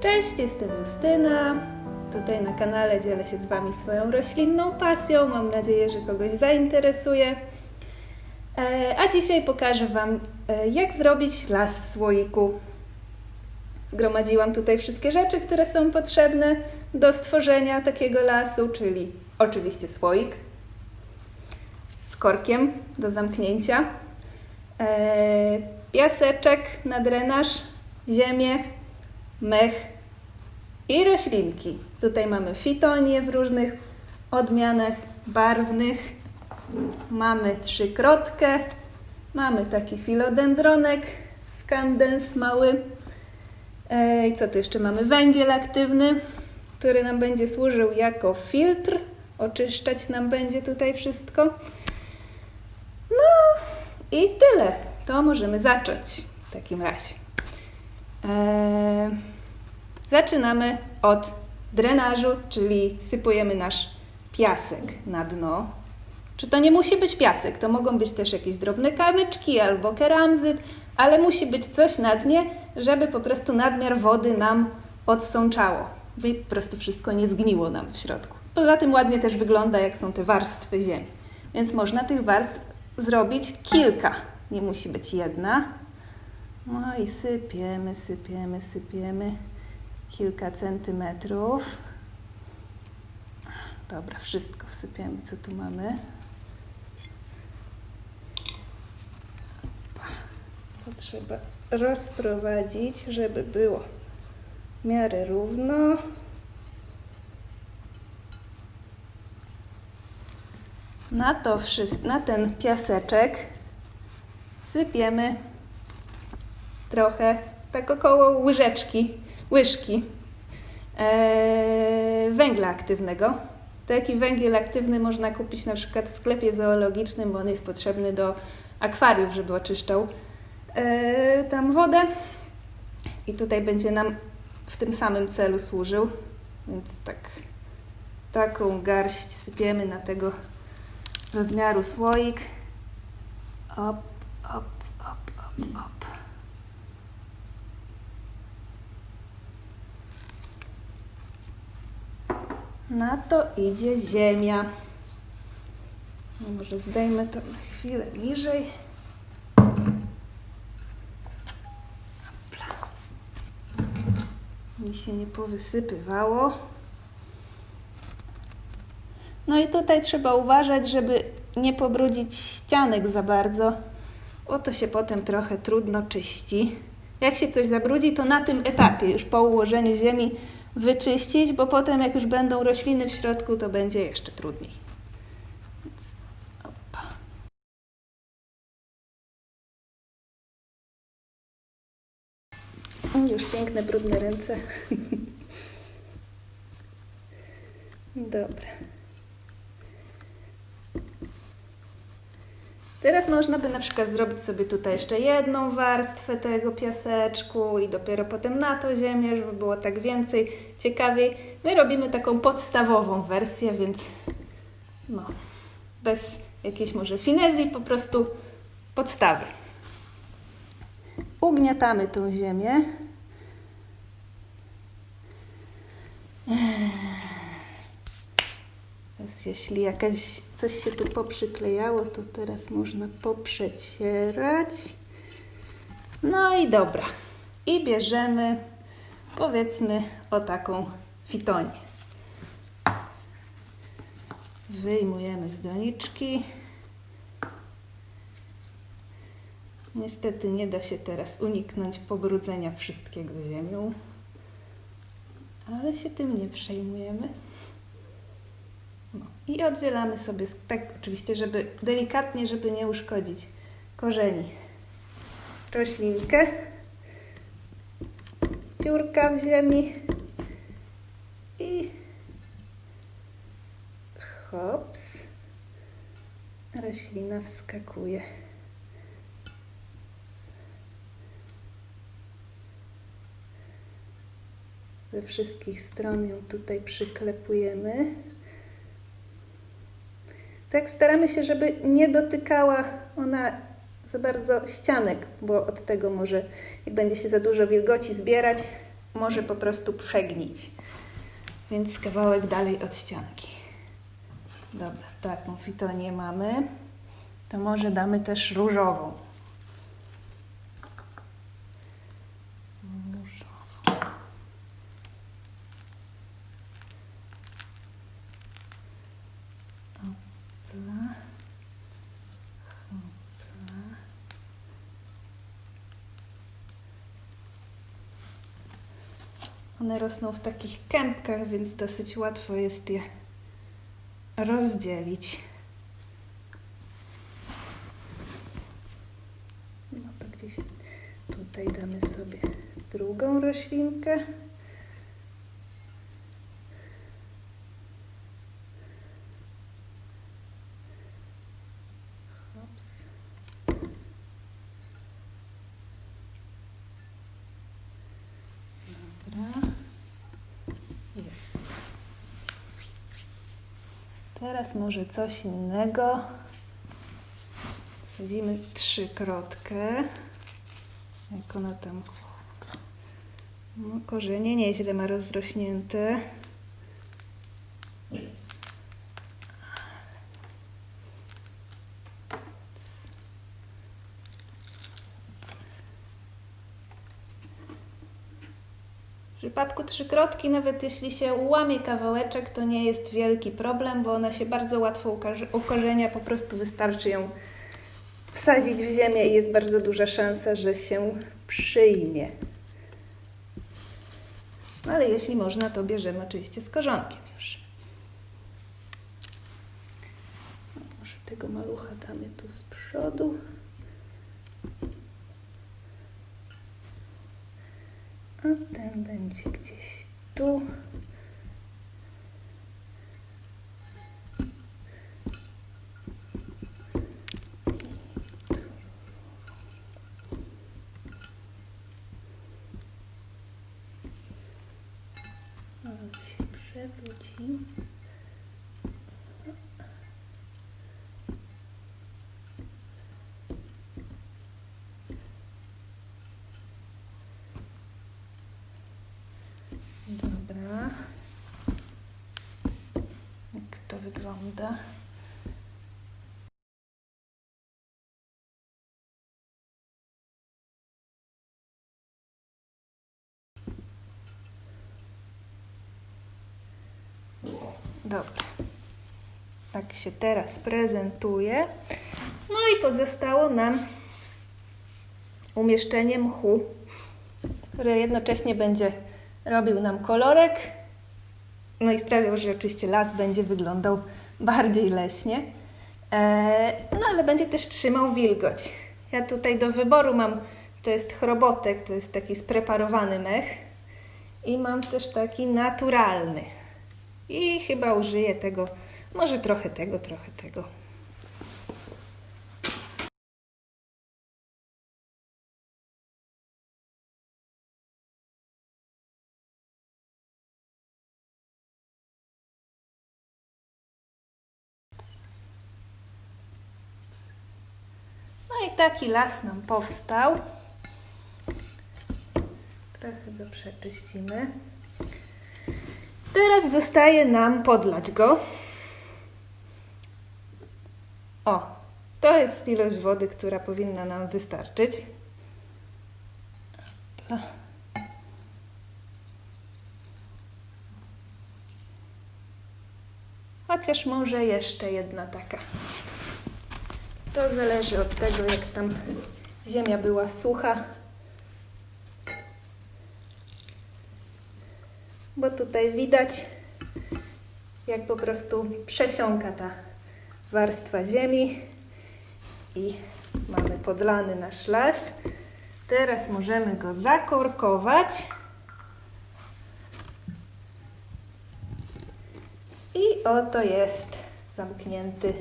Cześć, jestem Justyna. Tutaj na kanale dzielę się z Wami swoją roślinną pasją. Mam nadzieję, że kogoś zainteresuje. E, A dzisiaj pokażę Wam, e, jak zrobić las w słoiku. Zgromadziłam tutaj wszystkie rzeczy, które są potrzebne do stworzenia takiego lasu, czyli oczywiście słoik z korkiem do zamknięcia, e, piaseczek na drenaż, ziemię, mech i roślinki. Tutaj mamy fitonie w różnych odmianach barwnych. Mamy trzykrotkę. Mamy taki filodendronek, skandens mały. I co tu jeszcze mamy? Węgiel aktywny, który nam będzie służył jako filtr. Oczyszczać nam będzie tutaj wszystko. No i tyle. To możemy zacząć w takim razie. Eee, zaczynamy od drenażu, czyli sypujemy nasz piasek na dno. Czy to nie musi być piasek? To mogą być też jakieś drobne kamyczki albo keramzyt, ale musi być coś na dnie, żeby po prostu nadmiar wody nam odsączało, by po prostu wszystko nie zgniło nam w środku. Poza tym ładnie też wygląda, jak są te warstwy ziemi. Więc można tych warstw zrobić kilka. Nie musi być jedna. No i sypiemy, sypiemy, sypiemy kilka centymetrów. Dobra, wszystko wsypiemy, co tu mamy. To trzeba rozprowadzić, żeby było w miarę równo. Na to wszystko, na ten piaseczek sypiemy trochę, tak około łyżeczki, łyżki e, węgla aktywnego. Taki węgiel aktywny można kupić na przykład w sklepie zoologicznym, bo on jest potrzebny do akwariów, żeby oczyszczał e, tam wodę. I tutaj będzie nam w tym samym celu służył. Więc tak, taką garść sypiemy na tego rozmiaru słoik. Op, op, op, op, op. Na to idzie ziemia. No może zdejmę to na chwilę niżej. Mi się nie powysypywało. No i tutaj trzeba uważać, żeby nie pobrudzić ścianek za bardzo, bo to się potem trochę trudno czyści. Jak się coś zabrudzi, to na tym etapie, już po ułożeniu ziemi, wyczyścić, bo potem jak już będą rośliny w środku, to będzie jeszcze trudniej. Już piękne, brudne ręce. Dobra. Teraz można by na przykład zrobić sobie tutaj jeszcze jedną warstwę tego piaseczku i dopiero potem na to ziemię, żeby było tak więcej, ciekawiej. My robimy taką podstawową wersję, więc no, bez jakiejś może finezji, po prostu podstawy. Ugniatamy tą ziemię. Jeśli jakaś coś się tu poprzyklejało, to teraz można poprzecierać. No i dobra. I bierzemy powiedzmy o taką fitonię. Wyjmujemy z doniczki. Niestety nie da się teraz uniknąć pobrudzenia wszystkiego ziemią, ale się tym nie przejmujemy. I oddzielamy sobie, tak oczywiście, żeby delikatnie, żeby nie uszkodzić korzeni. Roślinkę, dziurka w ziemi i hops, roślina wskakuje. Ze wszystkich stron ją tutaj przyklepujemy. Tak staramy się, żeby nie dotykała ona za bardzo ścianek, bo od tego może, jak będzie się za dużo wilgoci zbierać, może po prostu przegnić. Więc kawałek dalej od ścianki. Dobra, taką fitonię mamy. To może damy też. Różową. One rosną w takich kępkach, więc dosyć łatwo jest je rozdzielić. No to gdzieś tutaj damy sobie drugą roślinkę. Hops. Dobra. Jest. Teraz może coś innego. Sadzimy trzykrotkę. Jak ona tam. No, korzenie nieźle ma rozrośnięte. W przypadku trzykrotki, nawet jeśli się ułamie kawałeczek, to nie jest wielki problem, bo ona się bardzo łatwo ukorzenia, po prostu wystarczy ją wsadzić w ziemię i jest bardzo duża szansa, że się przyjmie. No, Ale jeśli można, to bierzemy oczywiście z korzonkiem już. No, Może tego malucha damy tu z przodu. A ten będzie gdzieś tu. I tu. On się przewróci. Dobra. Jak to wygląda? Dobra. Tak się teraz prezentuje. No i pozostało nam umieszczenie mchu, który jednocześnie będzie robił nam kolorek, no i sprawiał, że oczywiście las będzie wyglądał bardziej leśnie, e, no ale będzie też trzymał wilgoć. Ja tutaj do wyboru mam, to jest chrobotek, to jest taki spreparowany mech i mam też taki naturalny. I chyba użyję tego, może trochę tego, trochę tego. I taki las nam powstał. Trochę go przeczyścimy. Teraz zostaje nam podlać go. O, to jest ilość wody, która powinna nam wystarczyć. Chociaż może jeszcze jedna taka. To zależy od tego, jak tam ziemia była sucha. Bo tutaj widać, jak po prostu przesiąka ta warstwa ziemi i mamy podlany nasz las. Teraz możemy go zakorkować. I oto jest zamknięty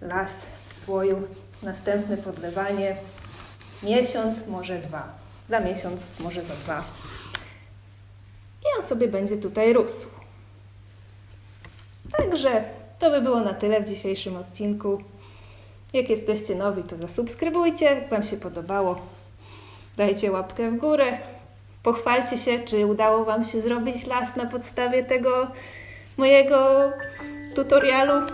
las w słoju. Następne podlewanie miesiąc, może dwa. Za miesiąc, może za dwa. I on sobie będzie tutaj rósł. Także to by było na tyle w dzisiejszym odcinku. Jak jesteście nowi, to zasubskrybujcie. Jak Wam się podobało, dajcie łapkę w górę. Pochwalcie się, czy udało Wam się zrobić las na podstawie tego mojego tutorialu.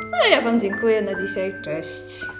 No a ja Wam dziękuję na dzisiaj. Cześć.